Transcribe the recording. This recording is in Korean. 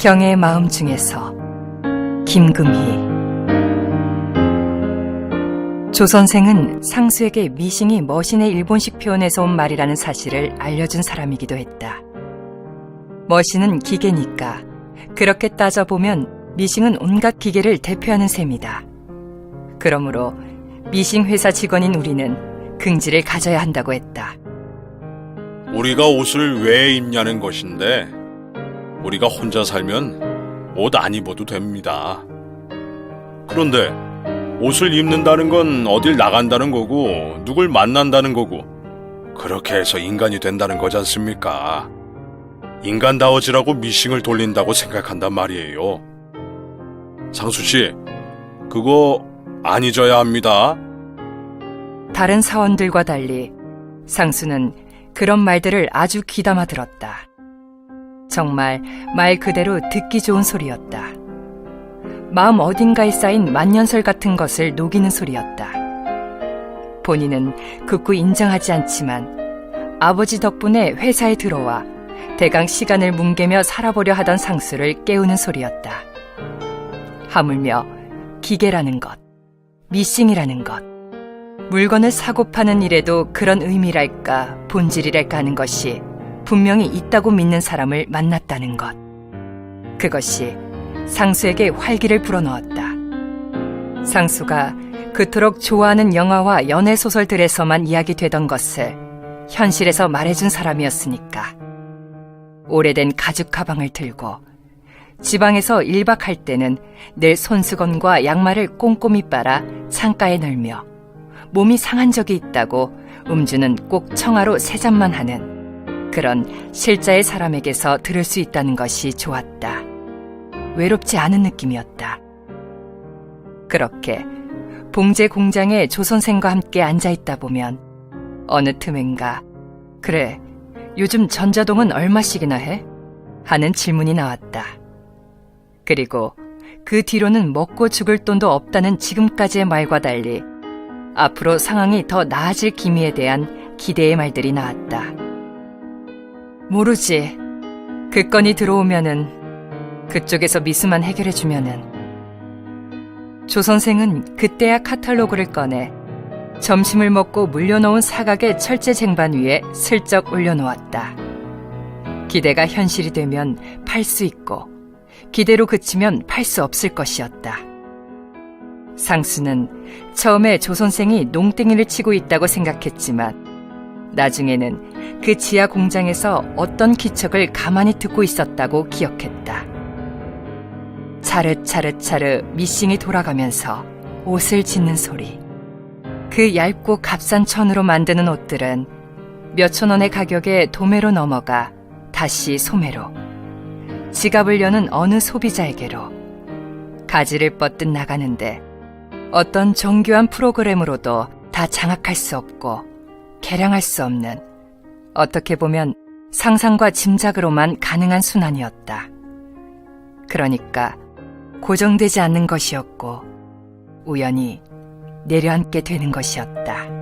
경의 마음 중에서 김금희 조 선생은 상수에게 미싱이 머신의 일본식 표현에서 온 말이라는 사실을 알려준 사람이기도 했다. 머신은 기계니까 그렇게 따져보면 미싱은 온갖 기계를 대표하는 셈이다. 그러므로 미싱 회사 직원인 우리는 긍지를 가져야 한다고 했다. 우리가 옷을 왜 입냐는 것인데, 우리가 혼자 살면 옷 안 입어도 됩니다. 그런데 옷을 입는다는 건 어딜 나간다는 거고, 누굴 만난다는 거고, 그렇게 해서 인간이 된다는 거지 않습니까? 인간다워지라고 미싱을 돌린다고 생각한단 말이에요. 상수 씨, 그거 안 잊어야 합니다. 다른 사원들과 달리 상수는 그런 말들을 아주 귀담아 들었다. 정말 말 그대로 듣기 좋은 소리였다. 마음 어딘가에 쌓인 만년설 같은 것을 녹이는 소리였다. 본인은 극구 인정하지 않지만 아버지 덕분에 회사에 들어와 대강 시간을 뭉개며 살아보려 하던 상수를 깨우는 소리였다. 하물며 기계라는 것, 미싱이라는 것, 물건을 사고 파는 일에도 그런 의미랄까 본질이랄까 하는 것이 분명히 있다고 믿는 사람을 만났다는 것. 그것이 상수에게 활기를 불어넣었다. 상수가 그토록 좋아하는 영화와 연애 소설들에서만 이야기되던 것을 현실에서 말해준 사람이었으니까. 오래된 가죽 가방을 들고 지방에서 1박 할 때는 늘 손수건과 양말을 꼼꼼히 빨아 창가에 널며 몸이 상한 적이 있다고 음주는 꼭 청아로 세 잔만 하는 그런 실자의 사람에게서 들을 수 있다는 것이 좋았다. 외롭지 않은 느낌이었다. 그렇게 봉제 공장에 조 선생과 함께 앉아 있다 보면 어느 틈엔가 그래 요즘 전자동은 얼마씩이나 해? 하는 질문이 나왔다. 그리고 그 뒤로는 먹고 죽을 돈도 없다는 지금까지의 말과 달리 앞으로 상황이 더 나아질 기미에 대한 기대의 말들이 나왔다. 모르지. 그 건이 들어오면은 그쪽에서 미수만 해결해주면은 조 선생은 그때야 카탈로그를 꺼내 점심을 먹고 물려놓은 사각의 철제 쟁반 위에 슬쩍 올려놓았다. 기대가 현실이 되면 팔 수 있고 기대로 그치면 팔 수 없을 것이었다. 상수는 처음에 조 선생이 농땡이를 치고 있다고 생각했지만 나중에는 그 지하 공장에서 어떤 기척을 가만히 듣고 있었다고 기억했다. 차르차르차르 미싱이 돌아가면서 옷을 짓는 소리. 그 얇고 값싼 천으로 만드는 옷들은 몇천 원의 가격에 도매로 넘어가 다시 소매로. 지갑을 여는 어느 소비자에게로. 가지를 뻗듯 나가는데 어떤 정교한 프로그램으로도 다 장악할 수 없고 개량할 수 없는 어떻게 보면 상상과 짐작으로만 가능한 순환이었다. 그러니까 고정되지 않는 것이었고 우연히 내려앉게 되는 것이었다.